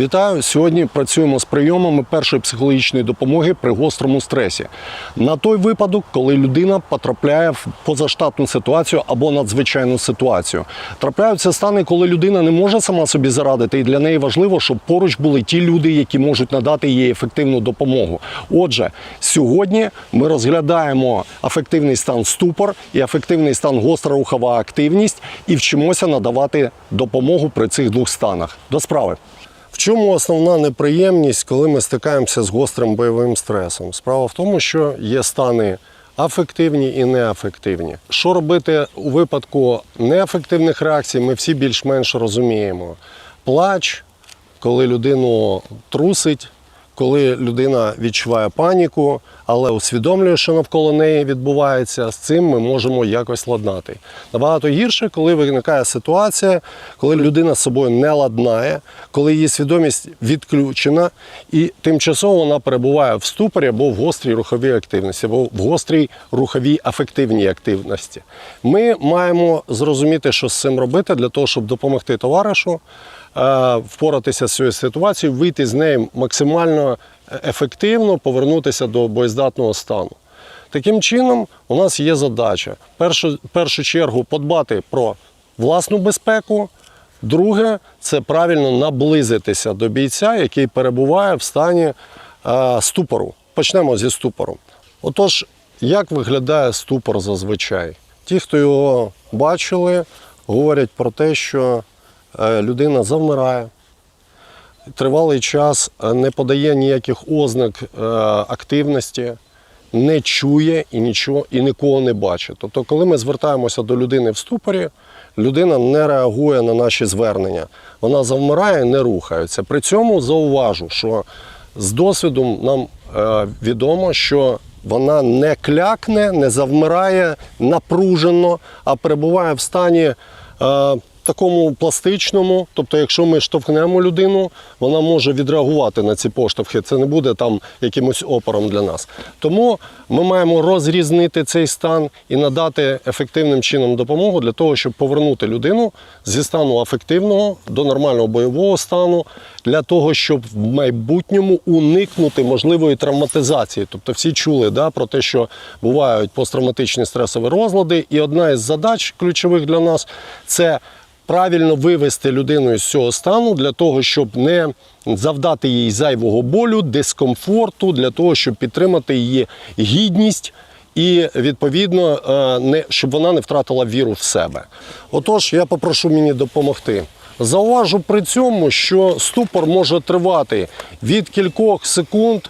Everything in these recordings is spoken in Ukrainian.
Вітаю! Сьогодні працюємо з прийомами першої психологічної допомоги при гострому стресі. На той випадок, коли людина потрапляє в позаштатну ситуацію або надзвичайну ситуацію. Трапляються стани, коли людина не може сама собі зарадити, і для неї важливо, щоб поруч були ті люди, які можуть надати їй ефективну допомогу. Отже, сьогодні ми розглядаємо афективний стан ступор і афективний стан гостра рухова активність і вчимося надавати допомогу при цих двох станах. До справи. Чому основна неприємність, коли ми стикаємося з гострим бойовим стресом? Справа в тому, що є стани афективні і неафективні. Що робити у випадку неафективних реакцій, ми всі більш-менш розуміємо. Плач, коли людину трусить, коли людина відчуває паніку, але усвідомлює, що навколо неї відбувається, з цим ми можемо якось ладнати. Набагато гірше, коли виникає ситуація, коли людина з собою не ладнає, коли її свідомість відключена, і тимчасово вона перебуває в ступорі або в гострій руховій активності, або в гострій руховій афективній активності. Ми маємо зрозуміти, що з цим робити для того, щоб допомогти товаришу впоратися з цією ситуацією, вийти з неї максимально ефективно, повернутися до боєздатного стану. Таким чином, у нас є задача першу, першу чергу подбати про власну безпеку. Друге, це правильно наблизитися до бійця, який перебуває в стані е, ступору. Почнемо зі ступору. Отож, як виглядає ступор зазвичай? Ті, хто його бачили, говорять про те, що е, людина завмирає, тривалий час е, не подає ніяких ознак е, активності, не чує і нічого і нікого не бачить. Тобто, коли ми звертаємося до людини в ступорі, людина не реагує на наші звернення. Вона завмирає, не рухається. При цьому зауважу, що з досвідом нам е, відомо, що вона не клякне, не завмирає напружено, а перебуває в стані. Е, Такому пластичному, тобто, якщо ми штовхнемо людину, вона може відреагувати на ці поштовхи. Це не буде там якимось опором для нас. Тому ми маємо розрізнити цей стан і надати ефективним чином допомогу для того, щоб повернути людину зі стану афективного до нормального бойового стану, для того, щоб в майбутньому уникнути можливої травматизації. Тобто всі чули да, про те, що бувають посттравматичні стресові розлади, і одна із задач ключових для нас це правильно вивести людину з цього стану для того, щоб не завдати їй зайвого болю, дискомфорту, для того, щоб підтримати її гідність. І відповідно, е, не щоб вона не втратила віру в себе. Отож, я попрошу мені допомогти. Зауважу при цьому, що ступор може тривати від кількох секунд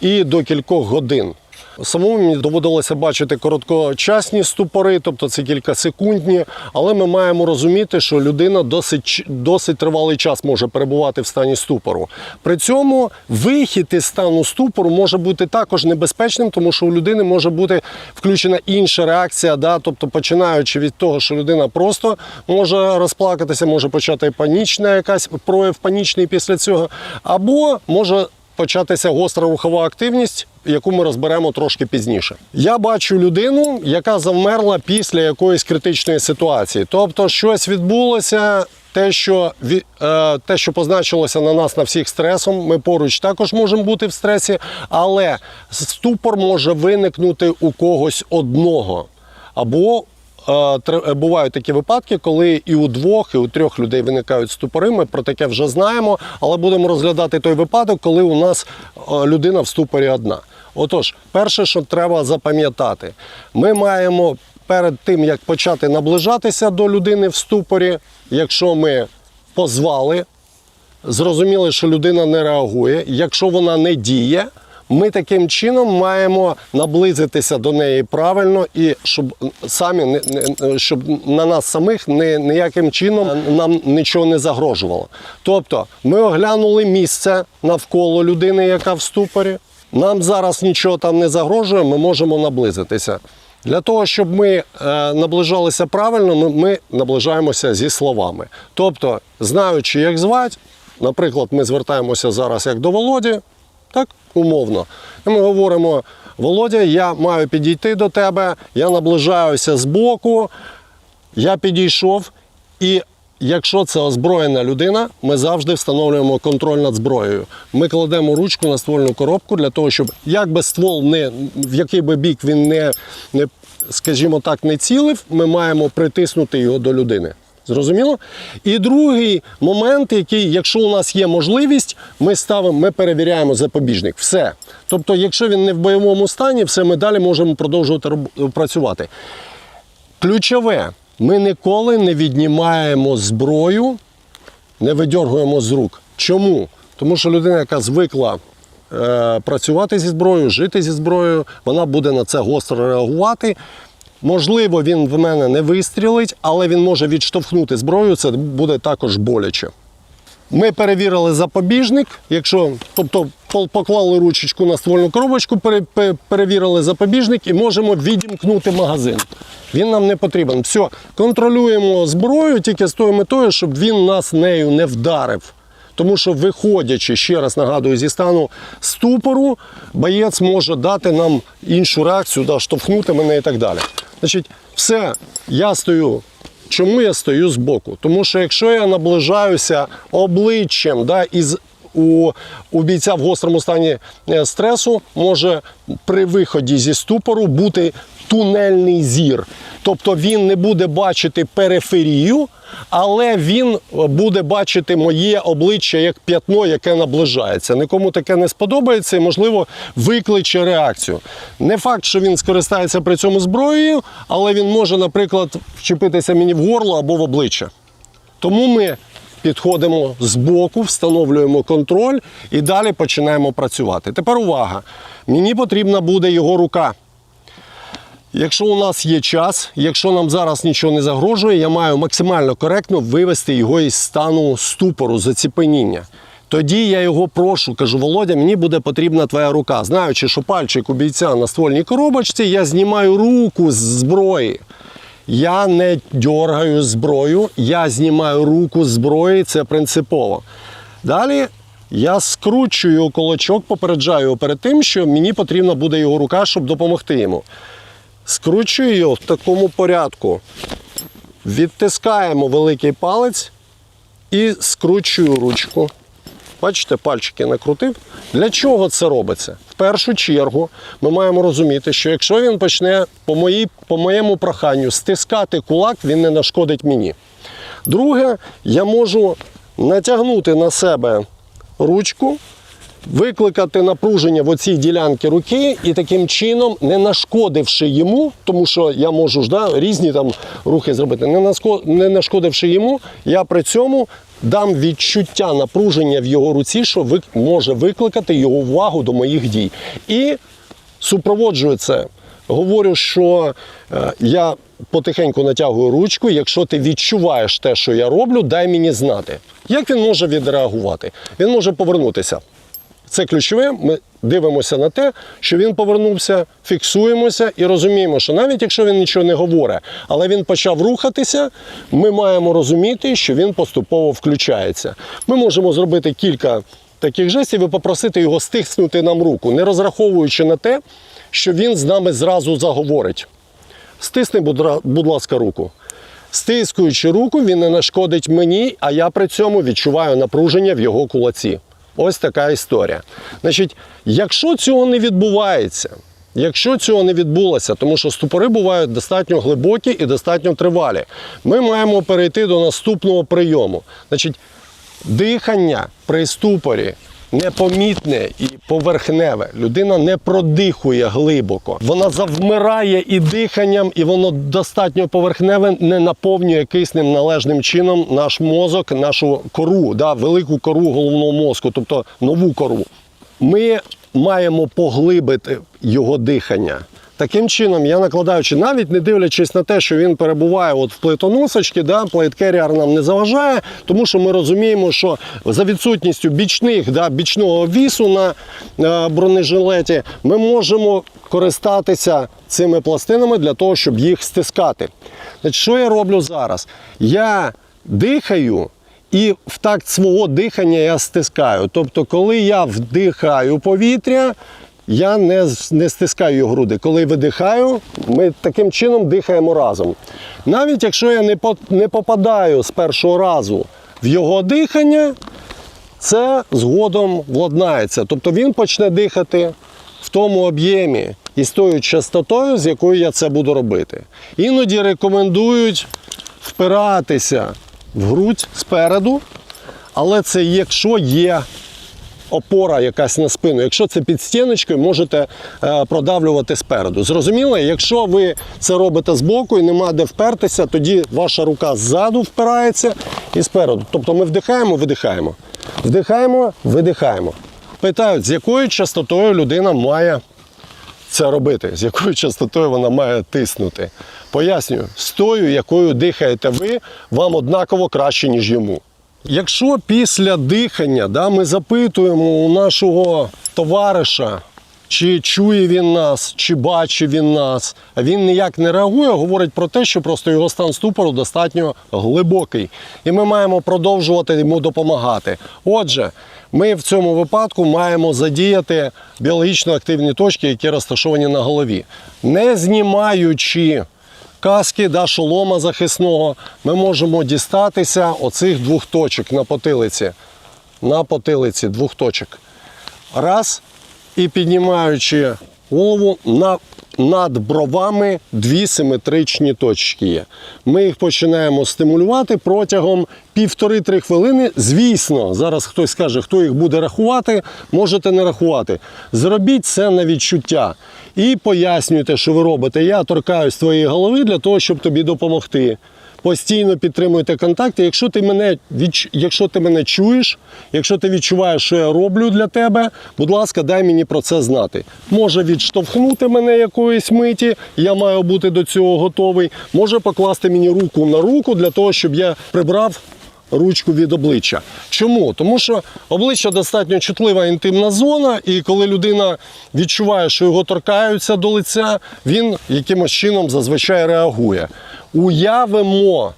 і до кількох годин. Самому мені доводилося бачити короткочасні ступори, тобто це кілька секундні, але ми маємо розуміти, що людина досить, досить тривалий час може перебувати в стані ступору. При цьому вихід із стану ступору може бути також небезпечним, тому що у людини може бути включена інша реакція, да? тобто починаючи від того, що людина просто може розплакатися, може почати панічна якась прояв панічний після цього, або може початися гостра рухова активність, яку ми розберемо трошки пізніше. Я бачу людину, яка завмерла після якоїсь критичної ситуації. Тобто, щось відбулося. Те, що е, те, що позначилося на нас на всіх стресом, ми поруч також можемо бути в стресі, але ступор може виникнути у когось одного. Або бувають такі випадки, коли і у двох, і у трьох людей виникають ступори. Ми про таке вже знаємо, але будемо розглядати той випадок, коли у нас е, людина в ступорі одна. Отож, перше, що треба запам'ятати, ми маємо перед тим, як почати наближатися до людини в ступорі, якщо ми позвали, зрозуміли, що людина не реагує, якщо вона не діє. Ми таким чином маємо наблизитися до неї правильно і щоб самі не- щоб на нас самих не, ніяким чином нам нічого не загрожувало. Тобто ми оглянули місце навколо людини, яка в ступорі. Нам зараз нічого там не загрожує, ми можемо наблизитися. Для того, щоб ми е, наближалися правильно, ми наближаємося зі словами. Тобто, знаючи, як звати, наприклад, ми звертаємося зараз як до Володі, так, умовно. І ми говоримо: Володя, я маю підійти до тебе, я наближаюся з боку, я підійшов і якщо це озброєна людина, ми завжди встановлюємо контроль над зброєю. Ми кладемо ручку на ствольну коробку для того, щоб як би ствол не в який би бік він не, не скажімо так, не цілив, ми маємо притиснути його до людини. Зрозуміло? І другий момент, який, якщо у нас є можливість, ми ставимо, ми перевіряємо запобіжник. Все. Тобто, якщо він не в бойовому стані, все ми далі можемо продовжувати працювати. Ключове, ми ніколи не віднімаємо зброю, не видьоргуємо з рук. Чому? Тому що людина, яка звикла е, працювати зі зброєю, жити зі зброєю, вона буде на це гостро реагувати. Можливо, він в мене не вистрілить, але він може відштовхнути зброю, це буде також боляче. Ми перевірили запобіжник, якщо, тобто поклали ручечку на ствольну коробочку, перевірили запобіжник і можемо відімкнути магазин. Він нам не потрібен. Все, контролюємо зброю тільки з тою метою, щоб він нас нею не вдарив. Тому що, виходячи, ще раз нагадую, зі стану ступору, боєць може дати нам іншу реакцію, да, штовхнути мене і так далі. Значить, все, я стою Чому я стою збоку? Тому що якщо я наближаюся обличчям да, із, у, у бійця в гострому стані е, стресу, може при виході зі ступору бути тунельний зір. Тобто він не буде бачити периферію, але він буде бачити моє обличчя як п'ятно, яке наближається. Нікому таке не сподобається і, можливо, викличе реакцію. Не факт, що він скористається при цьому зброєю, але він може, наприклад, вчепитися мені в горло або в обличчя. Тому ми підходимо з боку, встановлюємо контроль і далі починаємо працювати. Тепер увага! Мені потрібна буде його рука. Якщо у нас є час, якщо нам зараз нічого не загрожує, я маю максимально коректно вивести його із стану ступору, заціпеніння. Тоді я його прошу, кажу, Володя, мені буде потрібна твоя рука. Знаючи, що пальчик у бійця на ствольній коробочці, я знімаю руку з зброї. Я не дергаю зброю, я знімаю руку з зброї, це принципово. Далі я скручую кулачок, попереджаю його перед тим, що мені потрібна буде його рука, щоб допомогти йому. Скручую його в такому порядку. Відтискаємо великий палець і скручую ручку. Бачите, пальчики накрутив. Для чого це робиться? В першу чергу ми маємо розуміти, що якщо він почне по, моїй, по моєму проханню стискати кулак, він не нашкодить мені. Друге, я можу натягнути на себе ручку, викликати напруження в оцій ділянці руки і таким чином, не нашкодивши йому, тому що я можу ж да, різні там рухи зробити, не, нашкодивши йому, я при цьому дам відчуття напруження в його руці, що вик- може викликати його увагу до моїх дій. І супроводжую це. Говорю, що е, я потихеньку натягую ручку. Якщо ти відчуваєш те, що я роблю, дай мені знати. Як він може відреагувати? Він може повернутися. Це ключове. Ми дивимося на те, що він повернувся, фіксуємося і розуміємо, що навіть якщо він нічого не говорить, але він почав рухатися, ми маємо розуміти, що він поступово включається. Ми можемо зробити кілька таких жестів і попросити його стиснути нам руку, не розраховуючи на те, що він з нами зразу заговорить. Стисни, будь ласка, руку. Стискуючи руку, він не нашкодить мені, а я при цьому відчуваю напруження в його кулаці. Ось така історія. Значить, якщо цього не відбувається, якщо цього не відбулося, тому що ступори бувають достатньо глибокі і достатньо тривалі, ми маємо перейти до наступного прийому. Значить, дихання при ступорі непомітне і поверхневе. Людина не продихує глибоко. Вона завмирає і диханням, і воно достатньо поверхневе, не наповнює киснем належним чином наш мозок, нашу кору, да, велику кору головного мозку, тобто нову кору. Ми маємо поглибити його дихання. Таким чином, я накладаючи, навіть не дивлячись на те, що він перебуває от в плитоносочці, да, плейткеріар нам не заважає, тому що ми розуміємо, що за відсутністю бічних, да, бічного вісу на е, бронежилеті ми можемо користатися цими пластинами для того, щоб їх стискати. Значить, що я роблю зараз? Я дихаю. І в такт свого дихання я стискаю. Тобто, коли я вдихаю повітря, я не, не стискаю груди. Коли видихаю, ми таким чином дихаємо разом. Навіть якщо я не, по, не попадаю з першого разу в його дихання, це згодом владнається. Тобто він почне дихати в тому об'ємі і з тою частотою, з якою я це буду робити. Іноді рекомендують впиратися в грудь спереду, але це якщо є опора якась на спину. Якщо це під стіночкою, можете е, продавлювати спереду. Зрозуміло, якщо ви це робите збоку і нема де впертися, тоді ваша рука ззаду впирається і спереду. Тобто ми вдихаємо, видихаємо. Вдихаємо, видихаємо. Питають, з якою частотою людина має це робити, з якою частотою вона має тиснути. Пояснюю, з тою, якою дихаєте ви, вам однаково краще, ніж йому. Якщо після дихання да, ми запитуємо у нашого товариша, чи чує він нас, чи бачить він нас, а він ніяк не реагує, говорить про те, що просто його стан ступору достатньо глибокий. І ми маємо продовжувати йому допомагати. Отже, ми в цьому випадку маємо задіяти біологічно активні точки, які розташовані на голові, не знімаючи каски да, шолома захисного, ми можемо дістатися оцих двох точок на потилиці. На потилиці двох точок. Раз. І піднімаючи голову на, над бровами дві симетричні точки є. Ми їх починаємо стимулювати протягом півтори-три хвилини. Звісно, зараз хтось скаже, хто їх буде рахувати, можете не рахувати. Зробіть це на відчуття і пояснюйте, що ви робите. Я торкаюсь твоєї голови для того, щоб тобі допомогти. Постійно підтримуйте контакти. Якщо ти мене відч... якщо ти мене чуєш, якщо ти відчуваєш, що я роблю для тебе, будь ласка, дай мені про це знати. Може відштовхнути мене якоїсь миті, я маю бути до цього готовий. Може покласти мені руку на руку для того, щоб я прибрав ручку від обличчя. Чому? Тому що обличчя достатньо чутлива інтимна зона, і коли людина відчуває, що його торкаються до лиця, він якимось чином зазвичай реагує. Уявимо,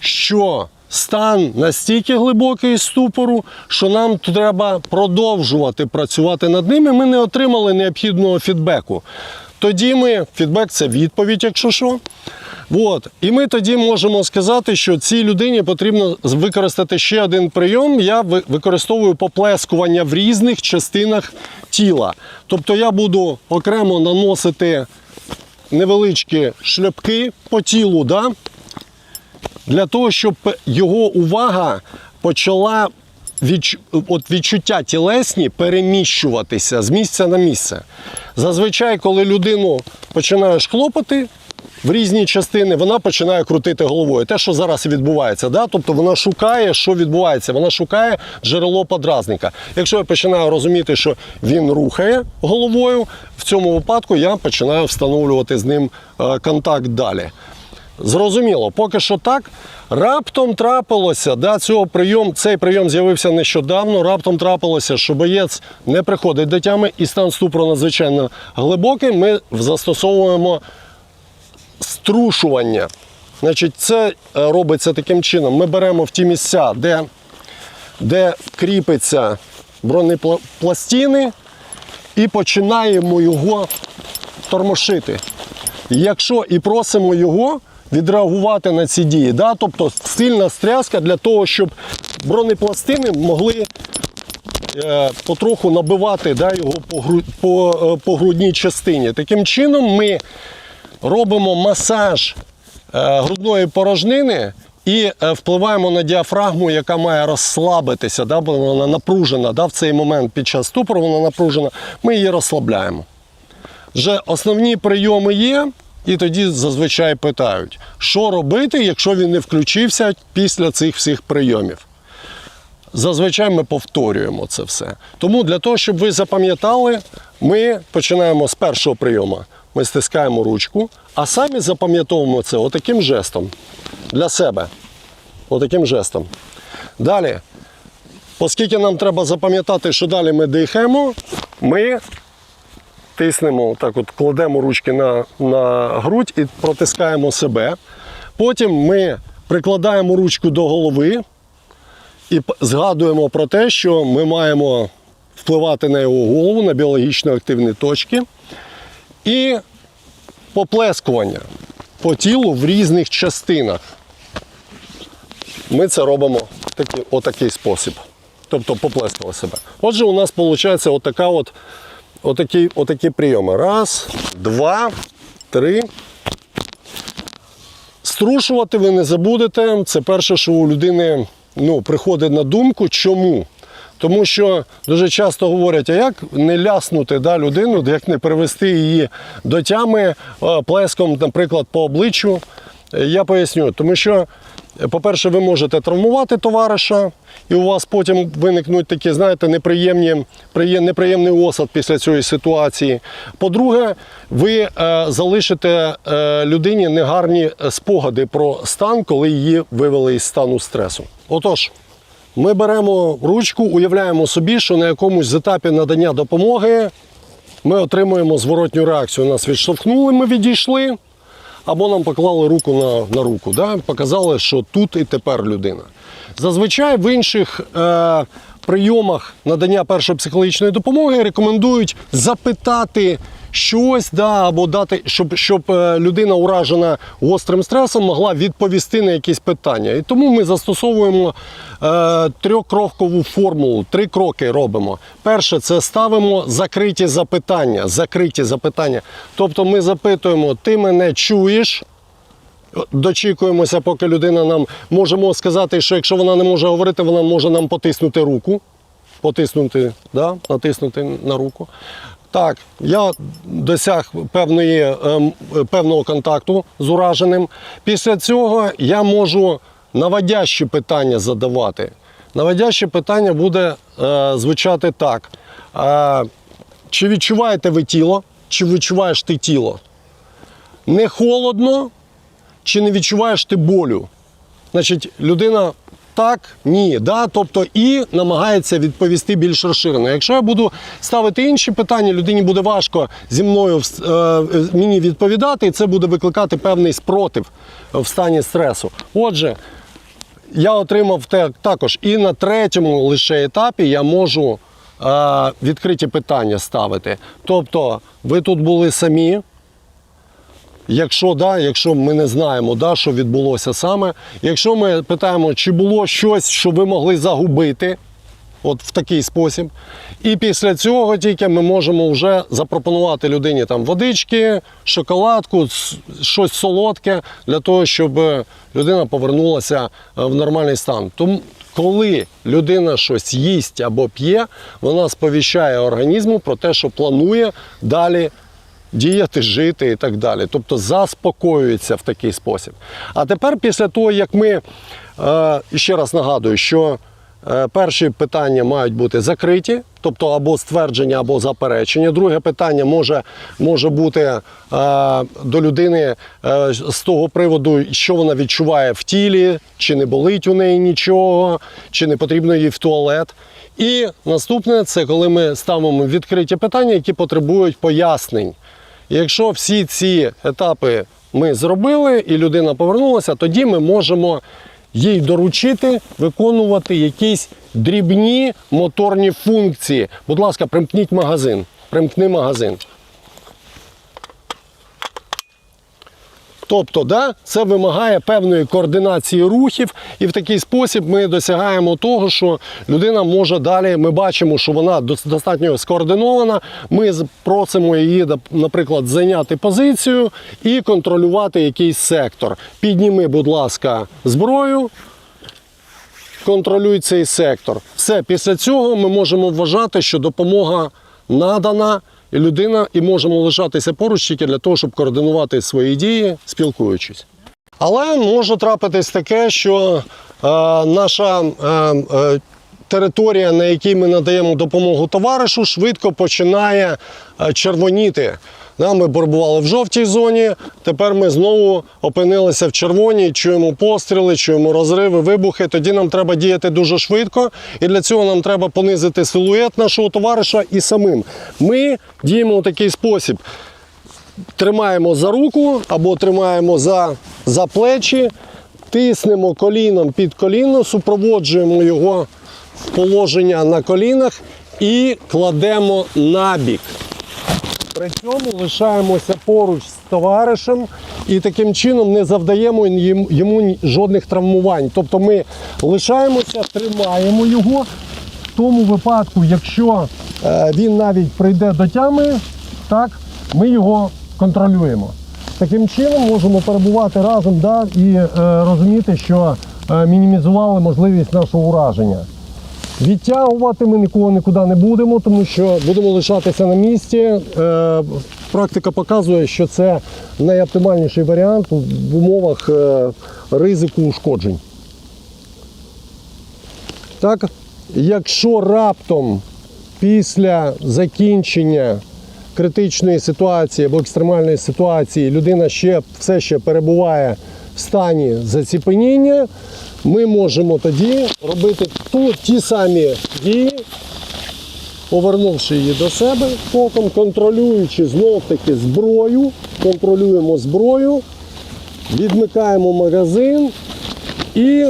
що стан настільки глибокий ступору, що нам треба продовжувати працювати над ним, і ми не отримали необхідного фідбеку. Тоді ми, фідбек це відповідь, якщо що. От. І ми тоді можемо сказати, що цій людині потрібно використати ще один прийом. Я використовую поплескування в різних частинах тіла. Тобто я буду окремо наносити невеличкі шльопки по тілу, да? для того, щоб його увага почала відч... от відчуття тілесні переміщуватися з місця на місце. Зазвичай, коли людину починаєш хлопати в різні частини, вона починає крутити головою. Те, що зараз відбувається, да? тобто вона шукає, що відбувається, вона шукає джерело подразника. Якщо я починаю розуміти, що він рухає головою, в цьому випадку я починаю встановлювати з ним е, контакт далі. Зрозуміло, поки що так. Раптом трапилося, да, цього прийом, цей прийом з'явився нещодавно. Раптом трапилося, що боєць не приходить до тями і стан ступору надзвичайно глибокий. Ми застосовуємо струшування. Значить, це е, робиться таким чином. Ми беремо в ті місця, де, де кріпиться бронепластини, і починаємо його тормошити. Якщо і просимо його відреагувати на ці дії, да? тобто сильна стряска для того, щоб бронепластини могли е, потроху набивати да, його по, гру- по, е, по грудній частині. Таким чином ми робимо масаж е, грудної порожнини і е, впливаємо на діафрагму, яка має розслабитися, да, бо вона напружена. Да, в цей момент під час ступору вона напружена. Ми її розслабляємо. Вже основні прийоми є, і тоді зазвичай питають, що робити, якщо він не включився після цих всіх прийомів. Зазвичай ми повторюємо це все. Тому для того, щоб ви запам'ятали, ми починаємо з першого прийому. Ми стискаємо ручку, а самі запам'ятовуємо це отаким жестом для себе. Отаким жестом. Далі, оскільки нам треба запам'ятати, що далі ми дихаємо, ми тиснемо, так от кладемо ручки на, на грудь і протискаємо себе. Потім ми прикладаємо ручку до голови і згадуємо про те, що ми маємо впливати на його голову, на біологічно активні точки. І поплескування по тілу в різних частинах. Ми це робимо такий, отакий спосіб. Тобто поплескали себе. Отже, у нас виходить отака от, отакі, отакі прийоми. Раз, два, три. Струшувати ви не забудете. Це перше, що у людини ну, приходить на думку. Чому? Тому що дуже часто говорять, а як не ляснути да, людину, як не привести її до тями е, плеском, наприклад, по обличчю. Я поясню, тому що, по-перше, ви можете травмувати товариша, і у вас потім виникнуть такі, знаєте, неприємні, неприємний осад після цієї ситуації. По-друге, ви е, залишите е, людині негарні спогади про стан, коли її вивели із стану стресу. Отож, ми беремо ручку, уявляємо собі, що на якомусь етапі надання допомоги ми отримуємо зворотню реакцію. Нас відштовхнули, ми відійшли, або нам поклали руку на, на руку, да? показали, що тут і тепер людина. Зазвичай в інших е, прийомах надання першої психологічної допомоги рекомендують запитати щось, да, або дати, щоб, щоб е, людина, уражена гострим стресом, могла відповісти на якісь питання. І тому ми застосовуємо е, трьохкрокову формулу. Три кроки робимо. Перше, це ставимо закриті запитання. Закриті запитання. Тобто ми запитуємо, ти мене чуєш? Дочікуємося, поки людина нам можемо сказати, що якщо вона не може говорити, вона може нам потиснути руку. Потиснути, да? натиснути на руку. Так, я досяг певної, ем, певного контакту з ураженим. Після цього я можу наводящі питання задавати. Наводяще питання буде е, звучати так. Е, чи відчуваєте ви тіло? Чи відчуваєш ти тіло? Не холодно, чи не відчуваєш ти болю? Значить, людина так, ні, да, тобто і намагається відповісти більш розширено. Якщо я буду ставити інші питання, людині буде важко зі мною е, мені відповідати, і це буде викликати певний спротив в стані стресу. Отже, я отримав те, також і на третьому лише етапі я можу е, відкриті питання ставити. Тобто, ви тут були самі. Якщо да, якщо ми не знаємо, да, що відбулося саме. Якщо ми питаємо, чи було щось, що ви могли загубити, от в такий спосіб. І після цього тільки ми можемо вже запропонувати людині там водички, шоколадку, щось солодке для того, щоб е, людина повернулася е, в нормальний стан. Тому коли людина щось їсть або п'є, вона сповіщає організму про те, що планує далі діяти, жити і так далі. Тобто заспокоюється в такий спосіб. А тепер, після того, як ми е, ще раз нагадую, що е, перші питання мають бути закриті, тобто або ствердження, або заперечення. Друге питання може, може бути е, до людини з того приводу, що вона відчуває в тілі, чи не болить у неї нічого, чи не потрібно їй в туалет. І наступне це коли ми ставимо відкриті питання, які потребують пояснень. Якщо всі ці етапи ми зробили і людина повернулася, тоді ми можемо їй доручити виконувати якісь дрібні моторні функції. Будь ласка, примкніть магазин. Примкни магазин. Тобто, да, це вимагає певної координації рухів, і в такий спосіб ми досягаємо того, що людина може далі. Ми бачимо, що вона дос- достатньо скоординована. Ми просимо її, наприклад, зайняти позицію і контролювати якийсь сектор. Підніми, будь ласка, зброю. Контролюй цей сектор. Все, після цього ми можемо вважати, що допомога надана, і людина, і можемо лишатися поруч тільки для того, щоб координувати свої дії, спілкуючись. Але може трапитись таке, що е, наша е, е, територія, на якій ми надаємо допомогу товаришу, швидко починає е, червоніти. Да, ми перебували в жовтій зоні, тепер ми знову опинилися в червоній, чуємо постріли, чуємо розриви, вибухи. Тоді нам треба діяти дуже швидко, і для цього нам треба понизити силует нашого товариша і самим. Ми діємо у такий спосіб тримаємо за руку або тримаємо за, за плечі, тиснемо коліном під коліно, супроводжуємо його положення на колінах і кладемо набік. При цьому лишаємося поруч з товаришем і таким чином не завдаємо йому жодних травмувань. Тобто ми лишаємося, тримаємо його. В тому випадку, якщо е, він навіть прийде до тями, так, ми його контролюємо. Таким чином можемо перебувати разом да, і е, розуміти, що е, мінімізували можливість нашого ураження. Відтягувати ми нікого нікуди не будемо, тому що будемо лишатися на місці. Е, Практика показує, що це найоптимальніший варіант в умовах е, ризику ушкоджень. Так, якщо раптом після закінчення критичної ситуації або екстремальної ситуації людина ще все ще перебуває в стані заціпеніння, ми можемо тоді робити ту, ті самі дії, повернувши її до себе током, контролюючи знов таки зброю, контролюємо зброю, відмикаємо магазин і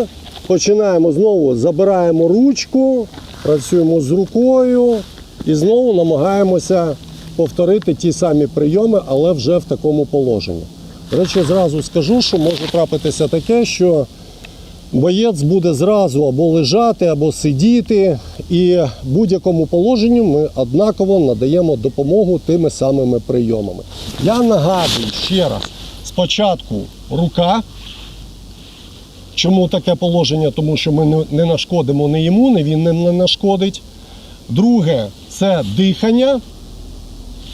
починаємо знову забираємо ручку, працюємо з рукою і знову намагаємося повторити ті самі прийоми, але вже в такому положенні. До речі, зразу скажу, що може трапитися таке, що боєць буде зразу або лежати, або сидіти, і будь-якому положенні ми однаково надаємо допомогу тими самими прийомами. Я нагадую ще раз: спочатку рука. Чому таке положення? Тому що ми не нашкодимо не йому, не він не нашкодить. Друге це дихання.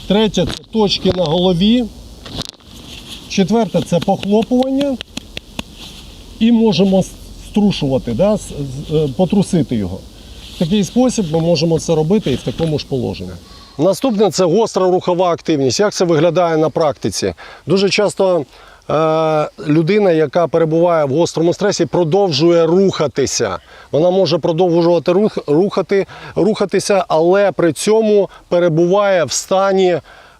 Третє це точки на голові. Четверте це похлопування. І можемо струшувати, да, е, потрусити його. В такий спосіб ми можемо це робити і в такому ж положенні. Наступне це гостра рухова активність. Як це виглядає на практиці? Дуже часто е, людина, яка перебуває в гострому стресі, продовжує рухатися. Вона може продовжувати рух, рухати, рухатися, але при цьому перебуває в стані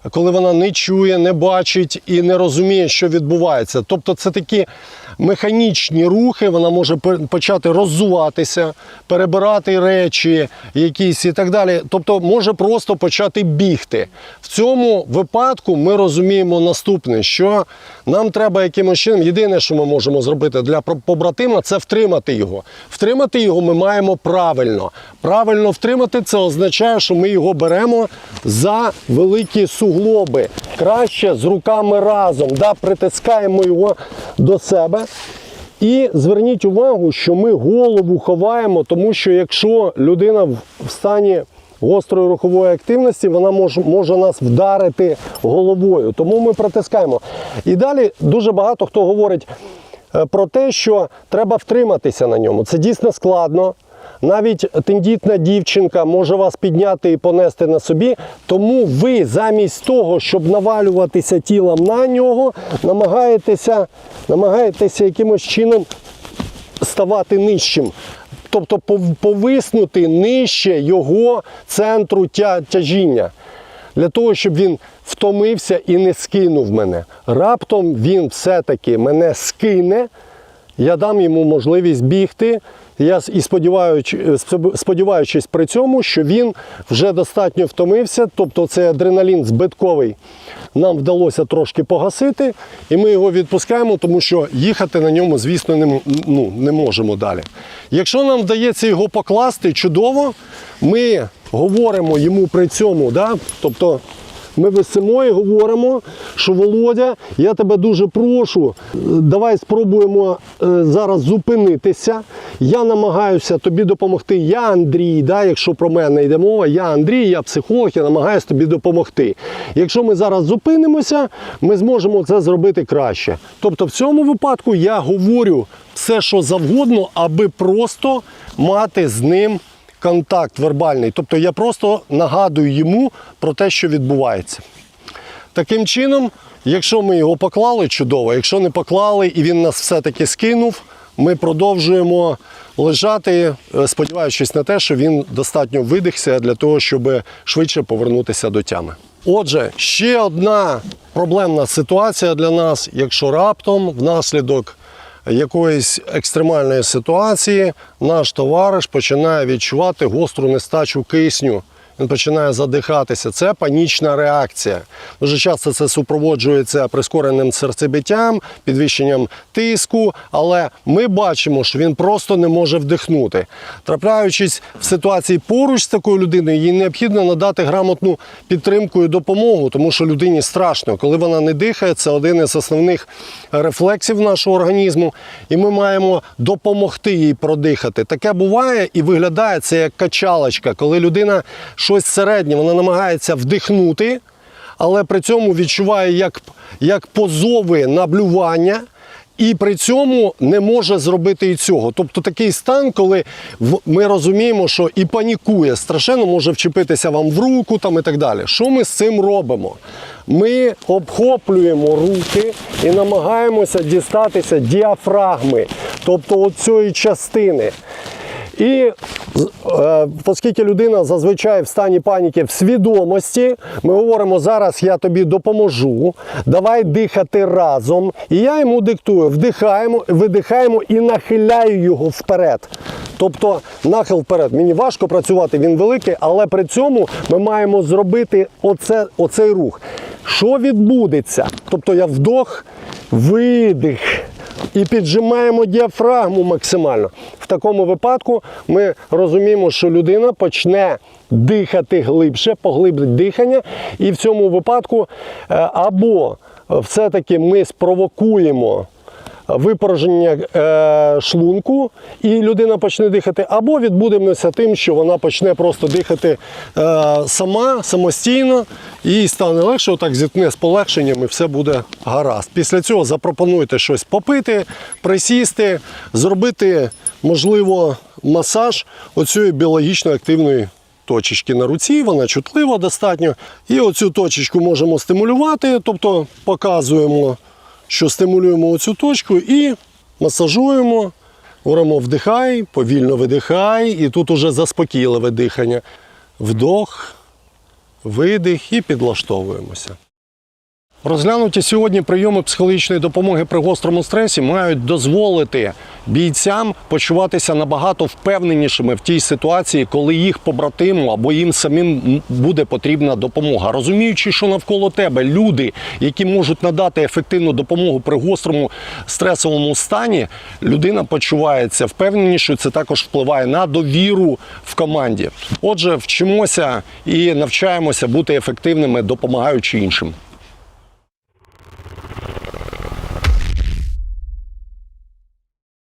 коли вона не чує, не бачить і не розуміє, що відбувається. Тобто це такі механічні рухи, вона може почати роззуватися, перебирати речі якісь і так далі. Тобто може просто почати бігти. В цьому випадку ми розуміємо наступне, що нам треба якимось чином, єдине, що ми можемо зробити для побратима, це втримати його. Втримати його ми маємо правильно. Правильно втримати це означає, що ми його беремо за великі суглоби. Краще з руками разом, да, притискаємо його до себе. І зверніть увагу, що ми голову ховаємо, тому що якщо людина в стані гострої рухової активності, вона може, може нас вдарити головою. Тому ми притискаємо. І далі дуже багато хто говорить е, про те, що треба втриматися на ньому. Це дійсно складно. Навіть тендітна дівчинка може вас підняти і понести на собі. Тому ви замість того, щоб навалюватися тілом на нього, намагаєтеся, намагаєтеся якимось чином ставати нижчим. Тобто повиснути нижче його центру тя- тяжіння. Для того, щоб він втомився і не скинув мене. Раптом він все-таки мене скине, я дам йому можливість бігти. Я і сподіваючи, спо- сподіваючись при цьому, що він вже достатньо втомився, тобто цей адреналін збитковий нам вдалося трошки погасити, і ми його відпускаємо, тому що їхати на ньому, звісно, не, ну, не можемо далі. Якщо нам вдається його покласти, чудово, ми говоримо йому при цьому, да? тобто ми висимо і говоримо, що Володя, я тебе дуже прошу, е, давай спробуємо е, зараз зупинитися. Я намагаюся тобі допомогти. Я Андрій, да, якщо про мене йде мова, я Андрій, я психолог, я намагаюся тобі допомогти. Якщо ми зараз зупинимося, ми зможемо це зробити краще. Тобто, в цьому випадку я говорю все, що завгодно, аби просто мати з ним контакт вербальний. Тобто я просто нагадую йому про те, що відбувається. Таким чином, якщо ми його поклали, чудово. Якщо не поклали і він нас все-таки скинув, ми продовжуємо лежати, е, сподіваючись на те, що він достатньо видихся для того, щоб швидше повернутися до тями. Отже, ще одна проблемна ситуація для нас, якщо раптом внаслідок якоїсь екстремальної ситуації наш товариш починає відчувати гостру нестачу кисню він починає задихатися. Це панічна реакція. Дуже часто це супроводжується прискореним серцебиттям, підвищенням тиску, але ми бачимо, що він просто не може вдихнути. Трапляючись в ситуації поруч з такою людиною, їй необхідно надати грамотну підтримку і допомогу, тому що людині страшно. Коли вона не дихає, це один із основних рефлексів нашого організму, і ми маємо допомогти їй продихати. Таке буває і виглядає це як качалочка, коли людина щось середнє, вона намагається вдихнути, але при цьому відчуває як, як позови на блювання. І при цьому не може зробити і цього. Тобто такий стан, коли ми розуміємо, що і панікує, страшенно може вчепитися вам в руку там і так далі. Що ми з цим робимо? Ми обхоплюємо руки і намагаємося дістатися діафрагми, тобто оцієї частини. І е, оскільки людина зазвичай в стані паніки в свідомості, ми говоримо зараз я тобі допоможу, давай дихати разом. І я йому диктую, вдихаємо, видихаємо і нахиляю його вперед. Тобто нахил вперед. Мені важко працювати, він великий, але при цьому ми маємо зробити оце, оцей рух. Що відбудеться? Тобто я вдох, видих і піджимаємо діафрагму максимально. В такому випадку ми розуміємо, що людина почне дихати глибше, поглиблить дихання, і в цьому випадку е, або все-таки ми спровокуємо випорожнення е, шлунку, і людина почне дихати, або відбудемося тим, що вона почне просто дихати е, сама, самостійно, і стане легше, отак зіткне з полегшенням, і все буде гаразд. Після цього запропонуйте щось попити, присісти, зробити, можливо, масаж оцієї біологічно активної точечки на руці, вона чутлива достатньо. І оцю точечку можемо стимулювати, тобто показуємо, що стимулюємо оцю точку і масажуємо. Говоримо вдихай, повільно видихай, і тут уже заспокійливе дихання. Вдох, видих і підлаштовуємося. Розглянуті сьогодні прийоми психологічної допомоги при гострому стресі мають дозволити бійцям почуватися набагато впевненішими в тій ситуації, коли їх побратиму або їм самим буде потрібна допомога. Розуміючи, що навколо тебе люди, які можуть надати ефективну допомогу при гострому стресовому стані, людина почувається впевненішою. Це також впливає на довіру в команді. Отже, вчимося і навчаємося бути ефективними, допомагаючи іншим.